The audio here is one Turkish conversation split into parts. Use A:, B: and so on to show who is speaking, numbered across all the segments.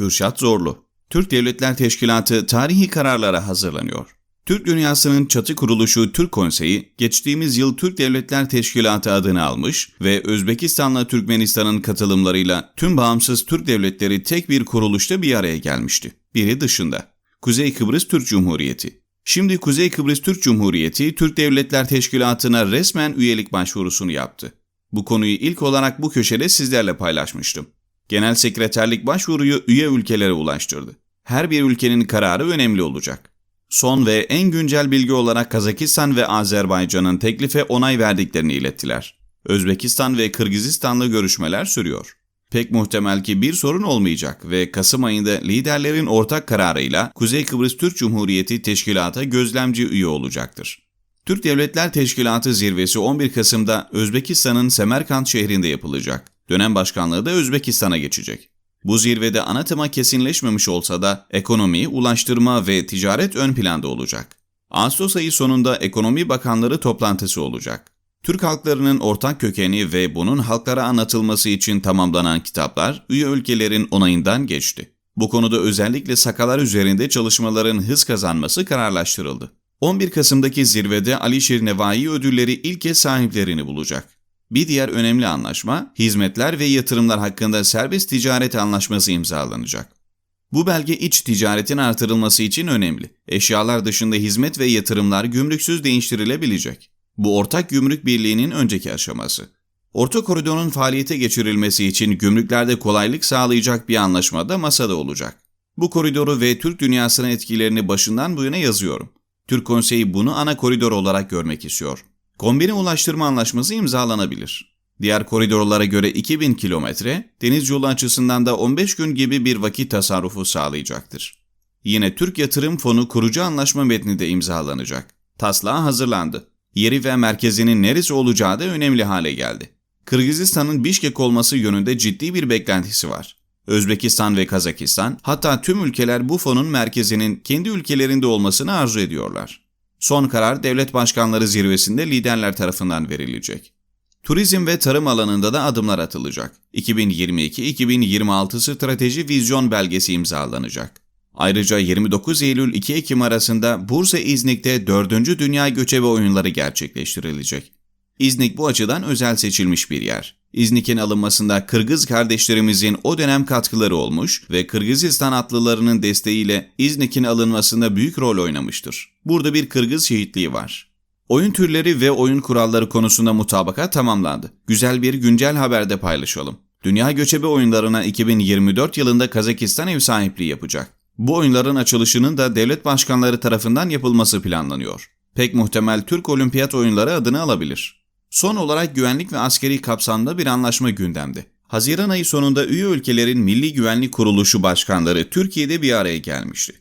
A: Kürşat Zorlu Türk Devletler Teşkilatı tarihi kararlara hazırlanıyor. Türk dünyasının çatı kuruluşu Türk Konseyi, geçtiğimiz yıl Türk Devletler Teşkilatı adını almış ve Özbekistan'la Türkmenistan'ın katılımlarıyla tüm bağımsız Türk devletleri tek bir kuruluşta bir araya gelmişti. Biri dışında. Kuzey Kıbrıs Türk Cumhuriyeti. Şimdi Kuzey Kıbrıs Türk Cumhuriyeti, Türk Devletler Teşkilatı'na resmen üyelik başvurusunu yaptı. Bu konuyu ilk olarak bu köşede sizlerle paylaşmıştım. Genel Sekreterlik başvuruyu üye ülkelere ulaştırdı. Her bir ülkenin kararı önemli olacak. Son ve en güncel bilgi olarak Kazakistan ve Azerbaycan'ın teklife onay verdiklerini ilettiler. Özbekistan ve Kırgızistan'la görüşmeler sürüyor. Pek muhtemel ki bir sorun olmayacak ve Kasım ayında liderlerin ortak kararıyla Kuzey Kıbrıs Türk Cumhuriyeti Teşkilat'a gözlemci üye olacaktır. Türk Devletler Teşkilatı zirvesi 11 Kasım'da Özbekistan'ın Semerkant şehrinde yapılacak. Dönem başkanlığı da Özbekistan'a geçecek. Bu zirvede ana tema kesinleşmemiş olsa da ekonomi, ulaştırma ve ticaret ön planda olacak. Ağustos ayı sonunda ekonomi bakanları toplantısı olacak. Türk halklarının ortak kökeni ve bunun halklara anlatılması için tamamlanan kitaplar üye ülkelerin onayından geçti. Bu konuda özellikle sakalar üzerinde çalışmaların hız kazanması kararlaştırıldı. 11 Kasım'daki zirvede Alişir Nevai ödülleri ilk kez sahiplerini bulacak. Bir diğer önemli anlaşma, hizmetler ve yatırımlar hakkında serbest ticaret anlaşması imzalanacak. Bu belge iç ticaretin artırılması için önemli. Eşyalar dışında hizmet ve yatırımlar gümrüksüz değiştirilebilecek. Bu ortak gümrük birliğinin önceki aşaması. Orta koridorun faaliyete geçirilmesi için gümrüklerde kolaylık sağlayacak bir anlaşma da masada olacak. Bu koridoru ve Türk dünyasına etkilerini başından bu yana yazıyorum. Türk Konseyi bunu ana koridor olarak görmek istiyor. Kombine ulaştırma anlaşması imzalanabilir. Diğer koridorlara göre 2000 kilometre, deniz yolu açısından da 15 gün gibi bir vakit tasarrufu sağlayacaktır. Yine Türk Yatırım Fonu kurucu anlaşma metni de imzalanacak. Taslağı hazırlandı. Yeri ve merkezinin neresi olacağı da önemli hale geldi. Kırgızistan'ın Bişkek olması yönünde ciddi bir beklentisi var. Özbekistan ve Kazakistan, hatta tüm ülkeler bu fonun merkezinin kendi ülkelerinde olmasını arzu ediyorlar. Son karar devlet başkanları zirvesinde liderler tarafından verilecek. Turizm ve tarım alanında da adımlar atılacak. 2022-2026 strateji vizyon belgesi imzalanacak. Ayrıca 29 Eylül 2 Ekim arasında Bursa İznik'te 4. Dünya Göçebe Oyunları gerçekleştirilecek. İznik bu açıdan özel seçilmiş bir yer. İznik'in alınmasında Kırgız kardeşlerimizin o dönem katkıları olmuş ve Kırgızistan atlılarının desteğiyle İznik'in alınmasında büyük rol oynamıştır. Burada bir Kırgız şehitliği var. Oyun türleri ve oyun kuralları konusunda mutabaka tamamlandı. Güzel bir güncel haberde paylaşalım. Dünya Göçebe Oyunlarına 2024 yılında Kazakistan ev sahipliği yapacak. Bu oyunların açılışının da devlet başkanları tarafından yapılması planlanıyor. Pek muhtemel Türk Olimpiyat Oyunları adını alabilir. Son olarak güvenlik ve askeri kapsamda bir anlaşma gündemde. Haziran ayı sonunda üye ülkelerin Milli Güvenlik Kuruluşu başkanları Türkiye'de bir araya gelmişti.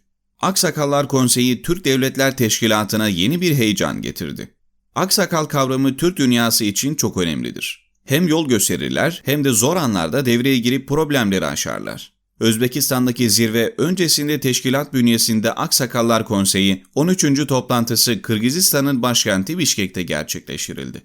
A: Aksakallar Konseyi Türk Devletler Teşkilatı'na yeni bir heyecan getirdi. Aksakal kavramı Türk dünyası için çok önemlidir. Hem yol gösterirler hem de zor anlarda devreye girip problemleri aşarlar. Özbekistan'daki zirve öncesinde teşkilat bünyesinde Aksakallar Konseyi 13. toplantısı Kırgızistan'ın başkenti Bişkek'te gerçekleştirildi.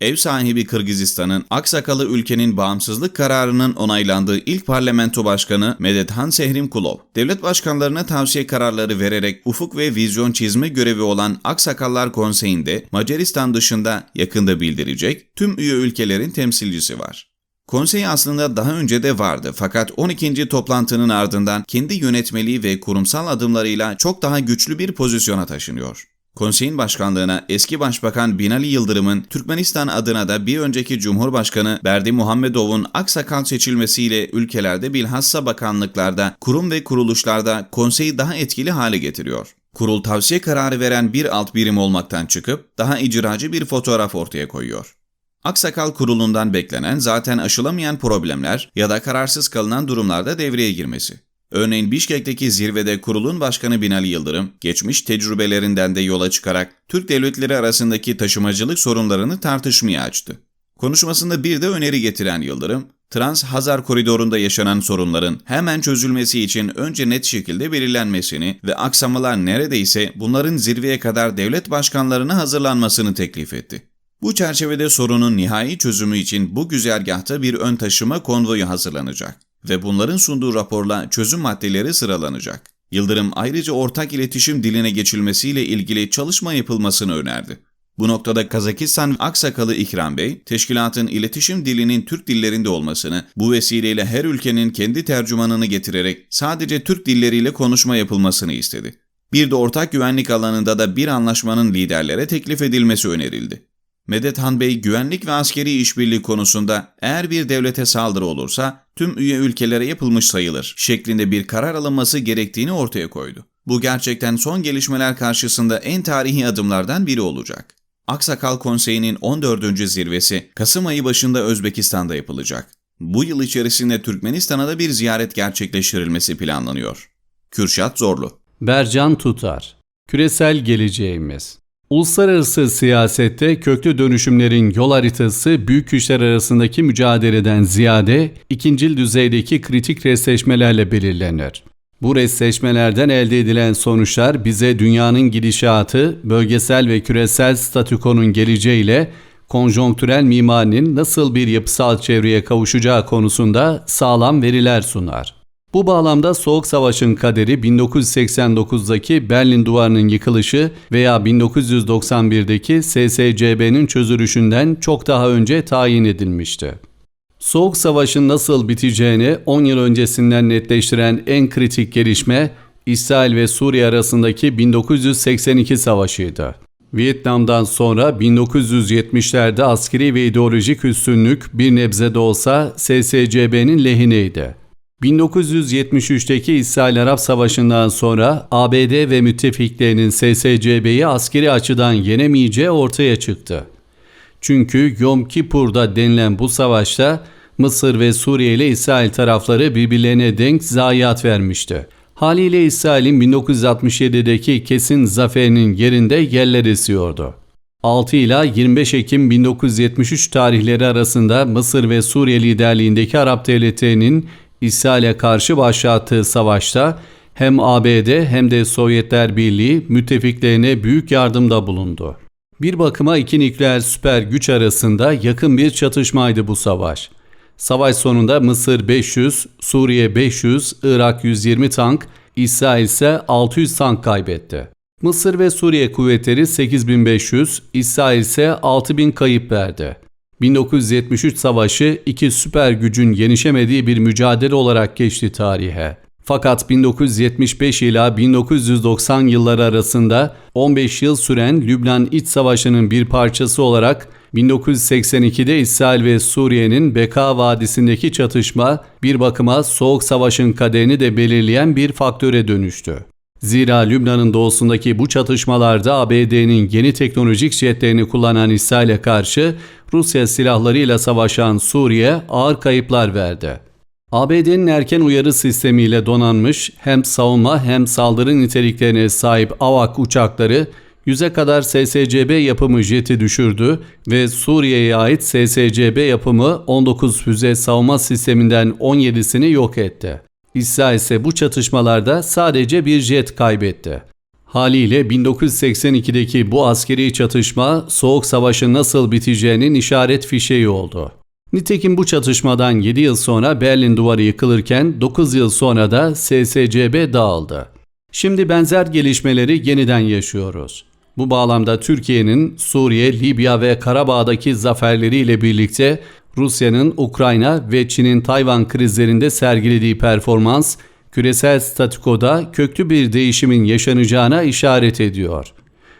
A: Ev sahibi Kırgızistan'ın Aksakalı ülkenin bağımsızlık kararının onaylandığı ilk parlamento başkanı Medethan Sehrimkulov, devlet başkanlarına tavsiye kararları vererek ufuk ve vizyon çizme görevi olan Aksakallar Konseyi'nde Macaristan dışında yakında bildirecek tüm üye ülkelerin temsilcisi var. Konsey aslında daha önce de vardı fakat 12. toplantının ardından kendi yönetmeliği ve kurumsal adımlarıyla çok daha güçlü bir pozisyona taşınıyor. Konseyin başkanlığına eski başbakan Binali Yıldırım'ın Türkmenistan adına da bir önceki Cumhurbaşkanı Berdi Muhammedov'un aksakal seçilmesiyle ülkelerde bilhassa bakanlıklarda, kurum ve kuruluşlarda konseyi daha etkili hale getiriyor. Kurul tavsiye kararı veren bir alt birim olmaktan çıkıp daha icracı bir fotoğraf ortaya koyuyor. Aksakal kurulundan beklenen zaten aşılamayan problemler ya da kararsız kalınan durumlarda devreye girmesi. Örneğin Bişkek'teki zirvede kurulun başkanı Binali Yıldırım, geçmiş tecrübelerinden de yola çıkarak Türk devletleri arasındaki taşımacılık sorunlarını tartışmaya açtı. Konuşmasında bir de öneri getiren Yıldırım, Trans-Hazar koridorunda yaşanan sorunların hemen çözülmesi için önce net şekilde belirlenmesini ve aksamalar neredeyse bunların zirveye kadar devlet başkanlarına hazırlanmasını teklif etti. Bu çerçevede sorunun nihai çözümü için bu güzergahta bir ön taşıma konvoyu hazırlanacak ve bunların sunduğu raporla çözüm maddeleri sıralanacak. Yıldırım ayrıca ortak iletişim diline geçilmesiyle ilgili çalışma yapılmasını önerdi. Bu noktada Kazakistan Aksakalı İkram Bey, teşkilatın iletişim dilinin Türk dillerinde olmasını, bu vesileyle her ülkenin kendi tercümanını getirerek sadece Türk dilleriyle konuşma yapılmasını istedi. Bir de ortak güvenlik alanında da bir anlaşmanın liderlere teklif edilmesi önerildi. Medet Han Bey güvenlik ve askeri işbirliği konusunda eğer bir devlete saldırı olursa tüm üye ülkelere yapılmış sayılır şeklinde bir karar alınması gerektiğini ortaya koydu. Bu gerçekten son gelişmeler karşısında en tarihi adımlardan biri olacak. Aksakal Konseyi'nin 14. zirvesi Kasım ayı başında Özbekistan'da yapılacak. Bu yıl içerisinde Türkmenistan'a da bir ziyaret gerçekleştirilmesi planlanıyor. Kürşat Zorlu
B: Bercan Tutar Küresel Geleceğimiz Uluslararası siyasette köklü dönüşümlerin yol haritası büyük güçler arasındaki mücadeleden ziyade ikincil düzeydeki kritik resleşmelerle belirlenir. Bu resleşmelerden elde edilen sonuçlar bize dünyanın gidişatı, bölgesel ve küresel statükonun geleceğiyle konjonktürel mimarinin nasıl bir yapısal çevreye kavuşacağı konusunda sağlam veriler sunar. Bu bağlamda Soğuk Savaş'ın kaderi 1989'daki Berlin Duvarı'nın yıkılışı veya 1991'deki SSCB'nin çözülüşünden çok daha önce tayin edilmişti. Soğuk Savaş'ın nasıl biteceğini 10 yıl öncesinden netleştiren en kritik gelişme İsrail ve Suriye arasındaki 1982 savaşıydı. Vietnam'dan sonra 1970'lerde askeri ve ideolojik üstünlük bir nebze de olsa SSCB'nin lehineydi. 1973'teki İsrail-Arap Savaşı'ndan sonra ABD ve müttefiklerinin SSCB'yi askeri açıdan yenemeyeceği ortaya çıktı. Çünkü Yom Kippur'da denilen bu savaşta Mısır ve Suriye ile İsrail tarafları birbirlerine denk zayiat vermişti. Haliyle İsrail'in 1967'deki kesin zaferinin yerinde yerler esiyordu. 6 ila 25 Ekim 1973 tarihleri arasında Mısır ve Suriye liderliğindeki Arap devletlerinin İsrail'e karşı başlattığı savaşta hem ABD hem de Sovyetler Birliği müttefiklerine büyük yardımda bulundu. Bir bakıma iki nükleer süper güç arasında yakın bir çatışmaydı bu savaş. Savaş sonunda Mısır 500, Suriye 500, Irak 120 tank, İsrail ise 600 tank kaybetti. Mısır ve Suriye kuvvetleri 8500, İsrail ise 6000 kayıp verdi. 1973 savaşı iki süper gücün yenişemediği bir mücadele olarak geçti tarihe. Fakat 1975 ila 1990 yılları arasında 15 yıl süren Lübnan İç Savaşı'nın bir parçası olarak 1982'de İsrail ve Suriye'nin Beka Vadisi'ndeki çatışma bir bakıma Soğuk Savaş'ın kaderini de belirleyen bir faktöre dönüştü. Zira Lübnan'ın doğusundaki bu çatışmalarda ABD'nin yeni teknolojik jetlerini kullanan İsrail'e karşı Rusya silahlarıyla savaşan Suriye ağır kayıplar verdi. ABD'nin erken uyarı sistemiyle donanmış hem savunma hem saldırı niteliklerine sahip AVAK uçakları yüze kadar SSCB yapımı jeti düşürdü ve Suriye'ye ait SSCB yapımı 19 füze savunma sisteminden 17'sini yok etti. İsrail ise bu çatışmalarda sadece bir jet kaybetti. Haliyle 1982'deki bu askeri çatışma Soğuk Savaş'ın nasıl biteceğinin işaret fişeği oldu. Nitekim bu çatışmadan 7 yıl sonra Berlin Duvarı yıkılırken 9 yıl sonra da SSCB dağıldı. Şimdi benzer gelişmeleri yeniden yaşıyoruz. Bu bağlamda Türkiye'nin Suriye, Libya ve Karabağ'daki zaferleriyle birlikte Rusya'nın Ukrayna ve Çin'in Tayvan krizlerinde sergilediği performans küresel statükoda köklü bir değişimin yaşanacağına işaret ediyor.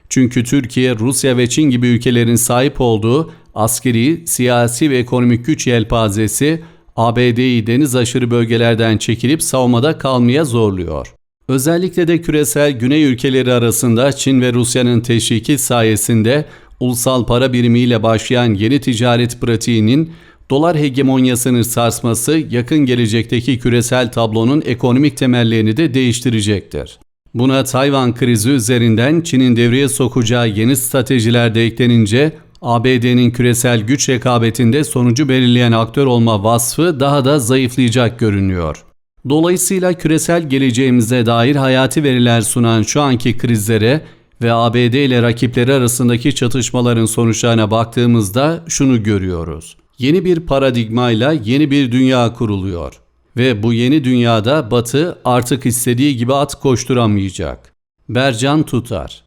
B: Çünkü Türkiye, Rusya ve Çin gibi ülkelerin sahip olduğu askeri, siyasi ve ekonomik güç yelpazesi ABD'yi deniz aşırı bölgelerden çekilip savunmada kalmaya zorluyor. Özellikle de küresel güney ülkeleri arasında Çin ve Rusya'nın teşviki sayesinde ulusal para birimiyle başlayan yeni ticaret pratiğinin dolar hegemonyasını sarsması yakın gelecekteki küresel tablonun ekonomik temellerini de değiştirecektir. Buna Tayvan krizi üzerinden Çin'in devreye sokacağı yeni stratejiler de eklenince ABD'nin küresel güç rekabetinde sonucu belirleyen aktör olma vasfı daha da zayıflayacak görünüyor. Dolayısıyla küresel geleceğimize dair hayati veriler sunan şu anki krizlere ve ABD ile rakipleri arasındaki çatışmaların sonuçlarına baktığımızda şunu görüyoruz. Yeni bir paradigmayla yeni bir dünya kuruluyor. ve bu yeni dünyada Batı artık istediği gibi at koşturamayacak. Bercan Tutar